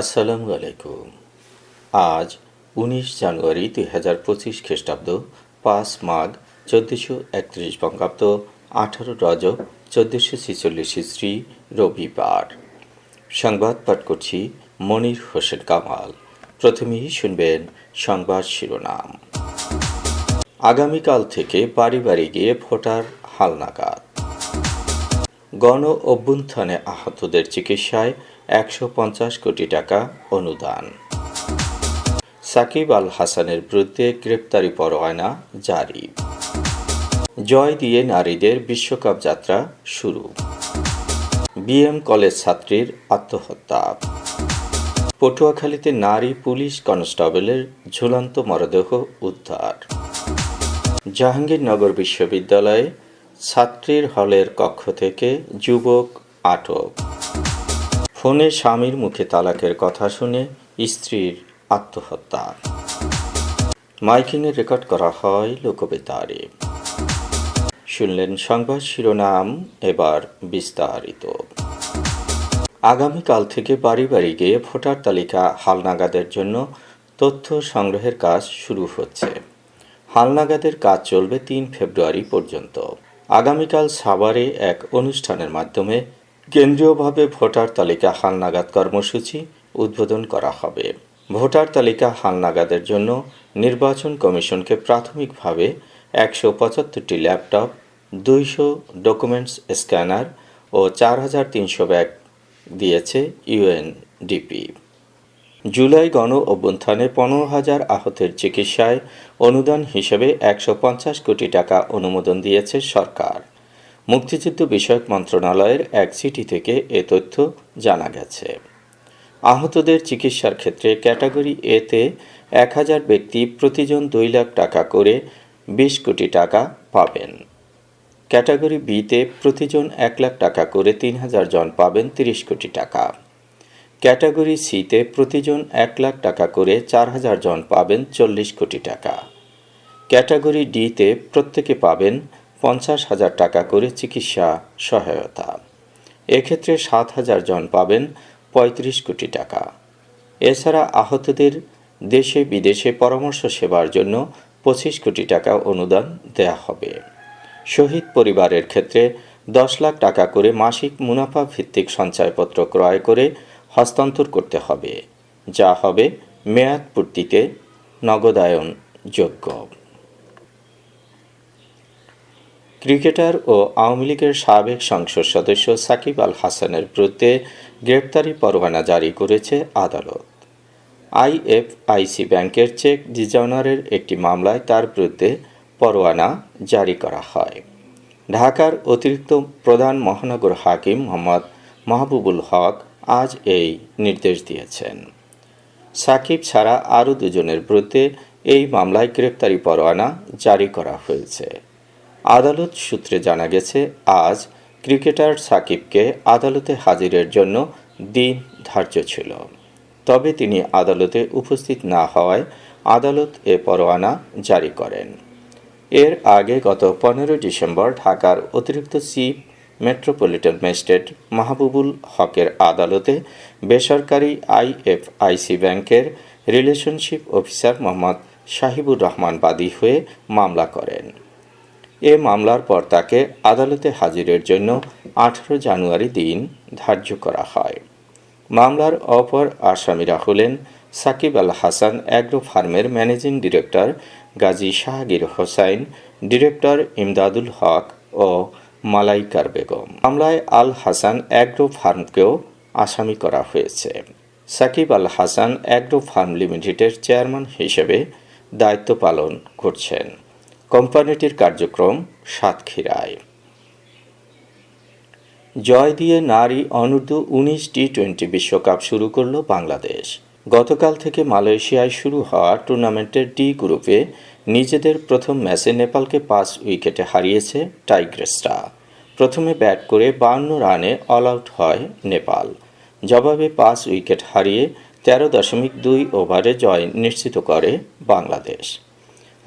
আসসালামু আলাইকুম। আজ উনিশ জানুয়ারি দুই হাজার পঁচিশ খ্রিস্টাব্দ, পাঁচ মাঘ চোদ্দোশো একত্রিশ বঙ্গাব্দ, আঠারো রজব চোদ্দোশো ছেচল্লিশ শ্রী রবিবার। সংবাদ পাঠ করছি মনির হোসেন কামাল। প্রথমেই শুনবেন সংবাদ শিরোনাম। আগামীকাল থেকে বাড়ি বাড়ি গিয়ে ভোটার হালনাগাদ। গণ অভ্যুত্থানে আহতদের চিকিৎসায় একশো পঞ্চাশ কোটি টাকা অনুদান। সাকিব আল হাসানের বিরুদ্ধে গ্রেপ্তারি পরোয়ানা জারি। জয় দিয়ে নারীদের বিশ্বকাপ যাত্রা শুরু। বিএম কলেজ ছাত্রীর আত্মহত্যা। পটুয়াখালীতে নারী পুলিশ কনস্টেবলের ঝুলন্ত মরদেহ উদ্ধার। জাহাঙ্গীরনগর বিশ্ববিদ্যালয়ে ছাত্রীর হলের কক্ষ থেকে যুবক আটক। ফোনে স্বামীর মুখে তালাকের কথা শুনে স্ত্রীর আত্মহত্যা। মাইকিংয়ে রেকর্ড করা হয় লোকবেতারে। শুনলেন সংবাদ শিরোনাম, এবার বিস্তারিত। আগামীকাল থেকে বাড়ি বাড়ি গিয়ে ভোটার তালিকা হালনাগাদের জন্য তথ্য সংগ্রহের কাজ শুরু হচ্ছে। হালনাগাদের কাজ চলবে তিন ফেব্রুয়ারি পর্যন্ত। আগামীকাল সাভারে এক অনুষ্ঠানের মাধ্যমে কেন্দ্রীয়ভাবে ভোটার তালিকা হালনাগাদ কর্মসূচি উদ্বোধন করা হবে। ভোটার তালিকা হালনাগাদের জন্য নির্বাচন কমিশনকে প্রাথমিকভাবে একশো পঁচাত্তরটি ল্যাপটপ, দুইশো ডকুমেন্টস স্ক্যানার ও চার হাজার তিনশো ব্যাগ দিয়েছে ইউএনডিপি জুলাই গণ অভ্যুত্থানে পনেরো হাজার আহতের চিকিৎসায় অনুদান হিসেবে একশো পঞ্চাশ কোটি টাকা অনুমোদন দিয়েছে সরকার। মুক্তিযুদ্ধ বিষয়ক মন্ত্রণালয়ের এক চিঠি থেকে এ তথ্য জানা গেছে। আহতদের চিকিৎসার ক্ষেত্রে ক্যাটাগরি এতে এক হাজার ব্যক্তি প্রতিজন দুই লাখ টাকা করে বিশ কোটি টাকা পাবেন। ক্যাটাগরি বিতে প্রতিজন এক লাখ টাকা করে তিন হাজার জন পাবেন তিরিশ কোটি টাকা। ক্যাটাগরি সিতে প্রতিজন এক লাখ টাকা করে চার হাজার জন পাবেন চল্লিশ কোটি টাকা। ক্যাটাগরি ডিতে প্রত্যেকে পাবেন পঞ্চাশ হাজার টাকা করে চিকিৎসা সহায়তা। এক্ষেত্রে সাত হাজার জন পাবেন পঁয়ত্রিশ কোটি টাকা। এছাড়া আহতদের দেশে বিদেশে পরামর্শ সেবার জন্য পঁচিশ কোটি টাকা অনুদান দেয়া হবে। শহীদ পরিবারের ক্ষেত্রে দশ লাখ টাকা করে মাসিক মুনাফা ভিত্তিক সঞ্চয়পত্র ক্রয় করে হস্তান্তর করতে হবে। যা হবে মেয়াদ পূর্তিতে নগদায়ন যোগ্য ক্রিকেটার ও আওয়ামী লীগের সাবেক সংসদ সদস্য সাকিব আল হাসানের বিরুদ্ধে গ্রেপ্তারি পরোয়ানা জারি করেছে আদালত। আইএফআইসি ব্যাংকের চেক ডিজাইনারের একটি মামলায় তার বিরুদ্ধে পরোয়ানা জারি করা হয়। ঢাকার অতিরিক্ত প্রধান মহানগর হাকিম মোহাম্মদ মাহবুবুল হক আজ এই নির্দেশ দিয়েছেন। সাকিব ছাড়া আরও দুজনের বিরুদ্ধে এই মামলায় গ্রেপ্তারি পরোয়ানা জারি করা হয়েছে। আদালত সূত্রে জানা গেছে, আজ ক্রিকেটার সাকিবকে আদালতে হাজিরের জন্য দিন ধার্য ছিল। তবে তিনি আদালতে উপস্থিত না হওয়ায় আদালত এ পরোয়ানা জারি করেন। এর আগে গত পনেরো ডিসেম্বর ঢাকার অতিরিক্ত চিফ মেট্রোপলিটন ম্যাজিস্ট্রেট মাহবুবুল হকের আদালতে বেসরকারি আইএফআইসি ব্যাংকের রিলেশনশিপ অফিসার মোহাম্মদ সাহিবুর রহমান বাদী হয়ে মামলা করেন। এ মামলার পর তাকে আদালতে হাজিরের জন্য আঠারো জানুয়ারি দিন ধার্য করা হয়। মামলার অপর আসামিরা হলেন সাকিব আল হাসান অ্যাগ্রো ফার্মের managing director Gazi Shahgir Hossain, director Imdadul Haque ও মালাইকার বেগম। মামলায় আল হাসান অ্যাগ্রো ফার্মকেও আসামি করা হয়েছে। সাকিব আল হাসান অ্যাগ্রো ফার্ম লিমিটেডের চেয়ারম্যান হিসেবে দায়িত্ব পালন করছেন। কোম্পানিটির কার্যক্রম সাতক্ষীরায়। জয় দিয়ে নারী অনূর্ধ্ব উনিশ টি টোয়েন্টি বিশ্বকাপ শুরু করল বাংলাদেশ। গতকাল থেকে মালয়েশিয়ায় শুরু হওয়া টুর্নামেন্টের ডি গ্রুপে নিজেদের প্রথম ম্যাচে নেপালকে পাঁচ উইকেটে হারিয়েছে টাইগ্রেসরা। প্রথমে ব্যাট করে বান্ন রানে অল আউট হয় নেপাল। জবাবে পাঁচ উইকেট হারিয়ে তেরো দশমিক দুই ওভারে জয় নিশ্চিত করে বাংলাদেশ।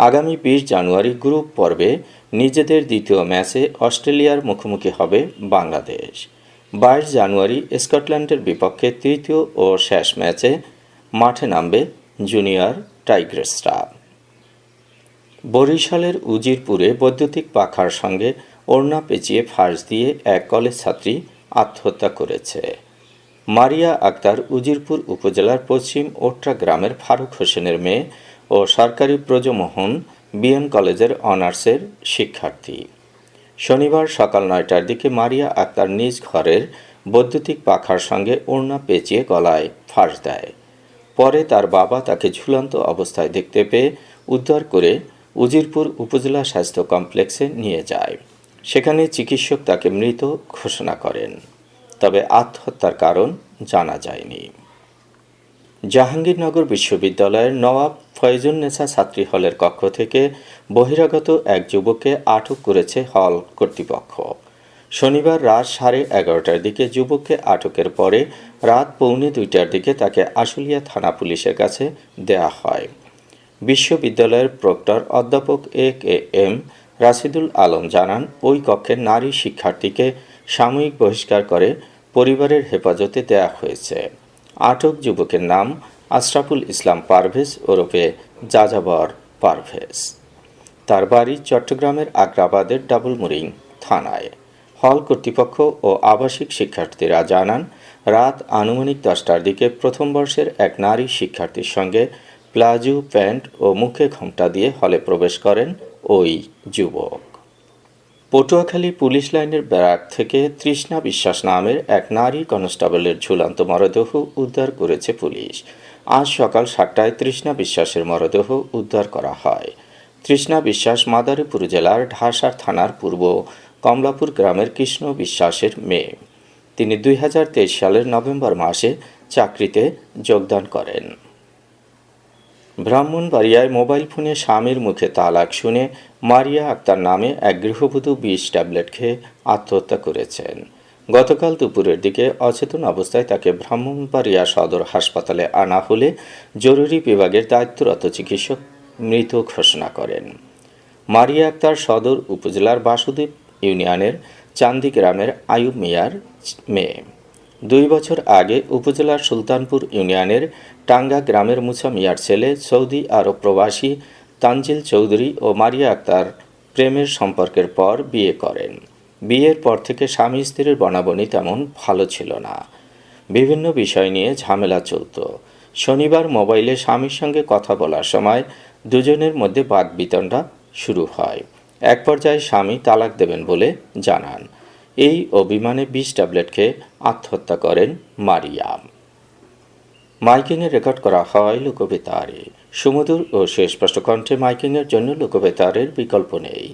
আগামী বিশ জানুয়ারি গ্রুপ পর্বে নিজেদের দ্বিতীয় ম্যাচে অস্ট্রেলিয়ার মুখোমুখি হবে বাংলাদেশ। বাইশ জানুয়ারি স্কটল্যান্ডের বিপক্ষে তৃতীয় ও শেষ ম্যাচে মাঠে নামবে জুনিয়র টাইগ্রেসরা। বরিশালের উজিরপুরে বৈদ্যুতিক পাখার সঙ্গে ওড়না পেঁচিয়ে ফাঁস দিয়ে এক কলেজ ছাত্রী আত্মহত্যা করেছে। মারিয়া আক্তার উজিরপুর উপজেলার পশ্চিম ওট্রা গ্রামের ফারুক হোসেনের মেয়ে ও সরকারি ব্রজমোহন বিএম কলেজের অনার্সের শিক্ষার্থী। শনিবার সকাল নয়টার দিকে মারিয়া আক্তার নিজ ঘরের বৈদ্যুতিক পাখার সঙ্গে ওড়না পেঁচিয়ে গলায় ফাঁস দেয়। পরে তার বাবা তাকে ঝুলন্ত অবস্থায় দেখতে পেয়ে উদ্ধার করে উজিরপুর উপজেলা স্বাস্থ্য কমপ্লেক্সে নিয়ে যায়। সেখানে চিকিৎসক তাকে মৃত ঘোষণা করেন। তবে আত্মহত্যার কারণ জানা যায়নি। জাহাঙ্গীরনগর বিশ্ববিদ্যালয়ের নওয়াব ফয়জুন্নেসা ছাত্রী হলের কক্ষ থেকে বহিরাগত এক যুবককে আটক করেছে হল কর্তৃপক্ষ। শনিবার রাত সাড়ে এগারোটার দিকে যুবককে আটকের পরে রাত পৌনে দুইটার দিকে তাকে আশুলিয়া থানা পুলিশের কাছে দেয়া হয়। বিশ্ববিদ্যালয়ের প্রক্টর অধ্যাপক A K M Rashidul Alam জানান, ওই কক্ষের নারী শিক্ষার্থীকে সাময়িক বহিষ্কার করে পরিবারের হেফাজতে দেয়া হয়েছে। আটক যুবকের নাম আশরাফুল ইসলাম পারভেজ ওরফে যাযাবর পারভেজ। তার বাড়ি চট্টগ্রামের আগ্রাবাদের ডাবলমুরিং থানায়। হল কর্তৃপক্ষ ও আবাসিক শিক্ষার্থীরা জানান, রাত আনুমানিক দশটার দিকে প্রথম বর্ষের এক নারী শিক্ষার্থীর সঙ্গে প্লাজো, প্যান্ট ও মুখে ঘোমটা দিয়ে হলে প্রবেশ করেন ওই যুবক। পটুয়াখালী পুলিশ লাইনের ব্যারাক থেকে তৃষ্ণা বিশ্বাস নামের এক নারী কনস্টেবলের ঝুলন্ত মরদেহ উদ্ধার করেছে পুলিশ। আজ সকাল সাতটায় তৃষ্ণা বিশ্বাসের মরদেহ উদ্ধার করা হয়। তৃষ্ণা বিশ্বাস মাদারীপুর জেলার ঢাসার থানার পূর্ব কমলাপুর গ্রামের কৃষ্ণ বিশ্বাসের মেয়ে। তিনি দুই হাজার তেইশ সালের নভেম্বর মাসে চাকরিতে যোগদান করেন। ব্রাহ্মণবাড়িয়ায় মোবাইল ফোনে স্বামীর মুখে তালাক শুনে মারিয়া আক্তার নামে এক গৃহবধূ বিষ ট্যাবলেট খেয়ে আত্মহত্যা করেছেন। গতকাল দুপুরের দিকে অচেতন অবস্থায় তাকে ব্রাহ্মণবাড়িয়া সদর হাসপাতালে আনা হলে জরুরি বিভাগের দায়িত্বরত চিকিৎসক মৃত ঘোষণা করেন। মারিয়া আক্তার সদর উপজেলার বাসুদেব ইউনিয়নের চান্দি গ্রামের আয়ুব মিয়ার মেয়ে। দুই বছর আগে উপজেলার সুলতানপুর ইউনিয়নের টাঙ্গা গ্রামের মুছা মিয়ার ছেলে সৌদি আরব প্রবাসী তানজিল চৌধুরী ও মারিয়া আক্তার প্রেমের সম্পর্কের পর বিয়ে করেন। বিয়ের পর থেকে স্বামী স্ত্রীর বনাবনি তেমন ভালো ছিল না। বিভিন্ন বিষয় নিয়ে ঝামেলা চলত। শনিবার মোবাইলে স্বামীর সঙ্গে কথা বলার সময় দুজনের মধ্যে বাদবিতণ্ডা শুরু হয়। এক পর্যায়ে স্বামী তালাক দেবেন বলে জানান। এই অভিমানে বিষ ট্যাবলেট খেয়ে আত্মহত্যা করেন মারিয়াম। মাইকিংয়ে রেকর্ড করা হয় লোকবেতারে। সুমধুর ও সুস্পষ্ট কণ্ঠে মাইকিংয়ের জন্য লোকবেতারের বিকল্প নেই।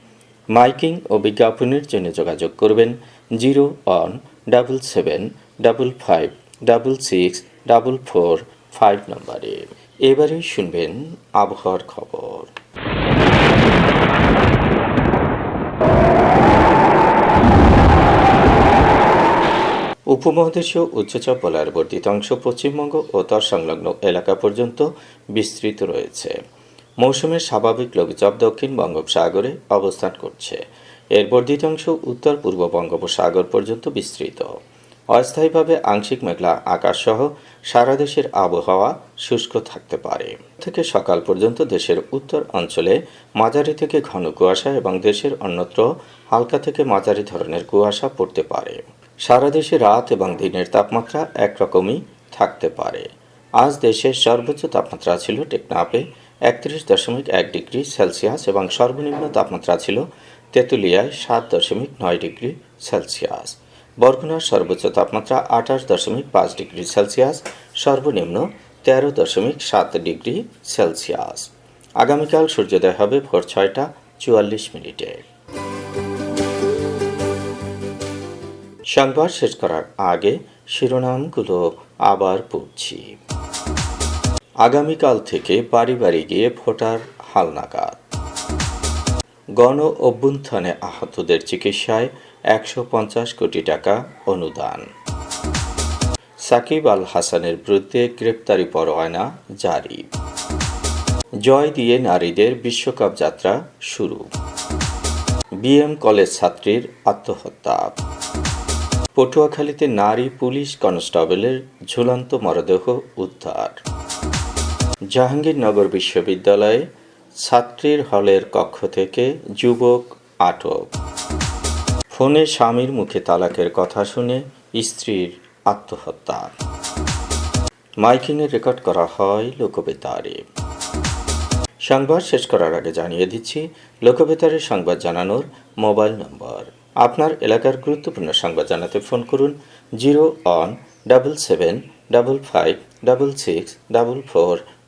মাইকিং ও বিজ্ঞাপনের জন্য যোগাযোগ করবেন zero one double seven double five double six double four five নম্বরে। এবারে শুনবেন আবহাওয়ার খবর। উপমহাদেশীয় উচ্চচাপ বলয়ের বর্ধিত অংশ পশ্চিমবঙ্গ ও তার সংলগ্ন এলাকা পর্যন্ত বিস্তৃত রয়েছে। মৌসুমের স্বাভাবিক লঘুচাপ দক্ষিণ বঙ্গোপসাগরে অবস্থান করছে। এর বর্ধিত অংশ উত্তর পূর্ব বঙ্গোপসাগর পর্যন্ত বিস্তৃত। অস্থায়ীভাবে আংশিক মেঘলা আকাশসহ সারা দেশের আবহাওয়া শুষ্ক থাকতে পারে। থেকে সকাল পর্যন্ত দেশের উত্তর অঞ্চলে মাঝারি থেকে ঘন কুয়াশা এবং দেশের অন্যত্র হালকা থেকে মাঝারি ধরনের কুয়াশা পড়তে পারে। সারা দেশে রাত এবং দিনের তাপমাত্রা একরকমই থাকতে পারে। আজ দেশের সর্বোচ্চ তাপমাত্রা ছিল টেকনাপে একত্রিশ দশমিক এক ডিগ্রি সেলসিয়াস এবং সর্বনিম্ন তাপমাত্রা ছিল তেঁতুলিয়ায় সাত দশমিক নয় ডিগ্রি সেলসিয়াস। বরগুনার সর্বোচ্চ তাপমাত্রা আঠাশ দশমিক পাঁচ ডিগ্রি সেলসিয়াস, সর্বনিম্ন তেরো দশমিক সাত ডিগ্রি সেলসিয়াস। আগামীকাল সূর্যোদয় হবে ভোর ছয়টা চুয়াল্লিশ মিনিটে। সংবাদ শেষ করার আগে শিরোনামগুলো আবার পড়ছি। আগামীকাল থেকে বাড়ি বাড়ি গিয়ে ভোটার হালনাগাদ। গণ অভ্যুত্থানে আহতদের চিকিৎসায় একশো পঞ্চাশ কোটি টাকা অনুদান। সাকিব আল হাসানের বিরুদ্ধে গ্রেপ্তারি পরোয়ানা জারি। জয় দিয়ে নারীদের বিশ্বকাপ যাত্রা শুরু। বিএম কলেজ ছাত্রীর আত্মহত্যা। পটুয়াখালীতে নারী পুলিশ কনস্টেবলের ঝুলন্ত মরদেহ উদ্ধার। জাহাঙ্গীরনগর বিশ্ববিদ্যালয়ে ছাত্রীর হলের কক্ষ থেকে যুবক, আটক। ফোনে স্বামীর মুখে তালাকের কথা শুনে স্ত্রীর আত্মহত্যা। মাইকিংয়ে রেকর্ড করা হয় লোকবেতারে। সংবাদ শেষ করার আগে জানিয়ে দিচ্ছি লোকবেতারের সংবাদ জানানোর মোবাইল নম্বর। আপনার এলাকার গুরুত্বপূর্ণ সংবাদ জানাতে ফোন করুন zero one double seven double five double six double four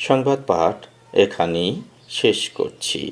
সংবাদ পাঠ এখানেই শেষ করছি।